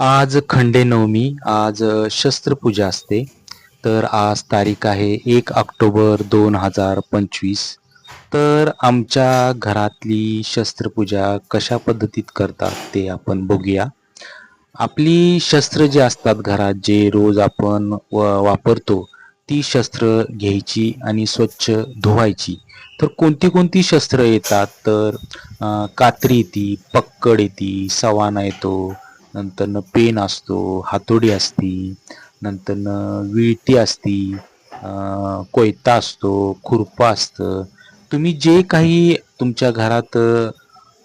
आज खंडेनवमी आज शस्त्रपूजा असते. तर आज तारीख आहे एक ऑक्टोबर दोन हजार पंचवीस. तर आमच्या घरातली शस्त्रपूजा कशा पद्धतीत करतात ते आपण बघूया. आपली शस्त्र जे असतात घरात जे रोज आपण व- वापरतो ती शस्त्र घ्यायची आणि स्वच्छ धुवायची. तर कोणती कोणती शस्त्र येतात? तर कात्री येते पक्कड येते सवाना येतो नंतर पेन असतो हातोडी असती नंतर विळती असती कोयता असतो खुरपा असतं. तुम्ही जे काही तुमच्या घरात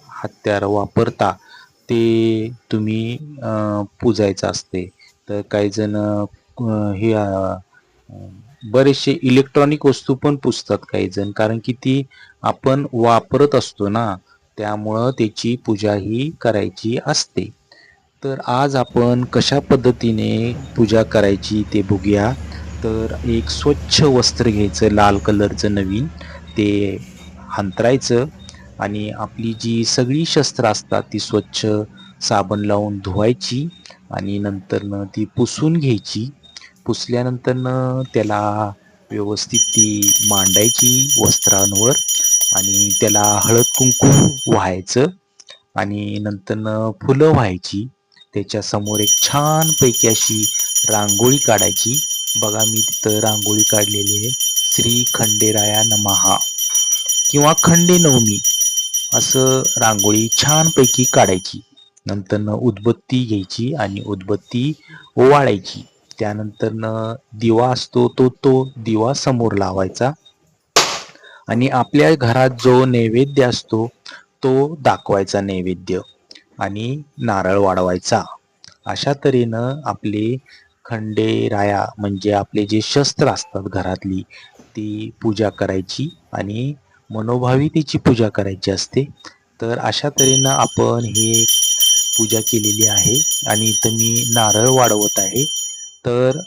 हत्यार वापरता ते तुम्ही पूजायचं असते. तर काही जण हे बरेचसे इलेक्ट्रॉनिक वस्तू पण पुजतात काही जण. कारण की ती आपण वापरत असतो ना त्यामुळं त्याची पूजा ही करायची असते. तर आज आपण कशा पद्धतीने पूजा करायची ते बघूया. तर एक स्वच्छ वस्त्र घ्यायचं लाल कलरचं नवीन ते अंतरायचं आणि आपली जी सगळी शस्त्र असतात ती स्वच्छ साबण लावून धुवायची आणि नंतरनं ती पुसून घ्यायची. पुसल्यानंतरनं त्याला व्यवस्थित ती मांडायची वस्त्रांवर आणि त्याला हळद कुंकू व्हायचं आणि नंतरनं फुलं व्हायची. त्याच्यासमोर एक छानपैकी अशी रांगोळी काढायची. बघा मी तिथं रांगोळी काढलेली आहे. श्री खंडेराया नमहा किंवा खंडे नवमी असं रांगोळी छानपैकी काढायची. नंतरनं उदबत्ती घ्यायची आणि उदबत्ती ओवाळायची. त्यानंतरनं दिवा असतो तो तो दिवा समोर लावायचा. आणि आपल्या घरात जो नैवेद्य असतो तो दाखवायचा नैवेद्य. आणि नारळ वाढवायचा. अशा तऱ्हेनं आपले खंडेराया म्हणजे आपले जे शस्त्र असतात घरातली ती पूजा करायची आणि मनोभावी त्याची पूजा करायची असते. तर अशा तऱ्हेनं आपण हे पूजा केलेली आहे आणि इथं मी नारळ वाढवत आहे. तर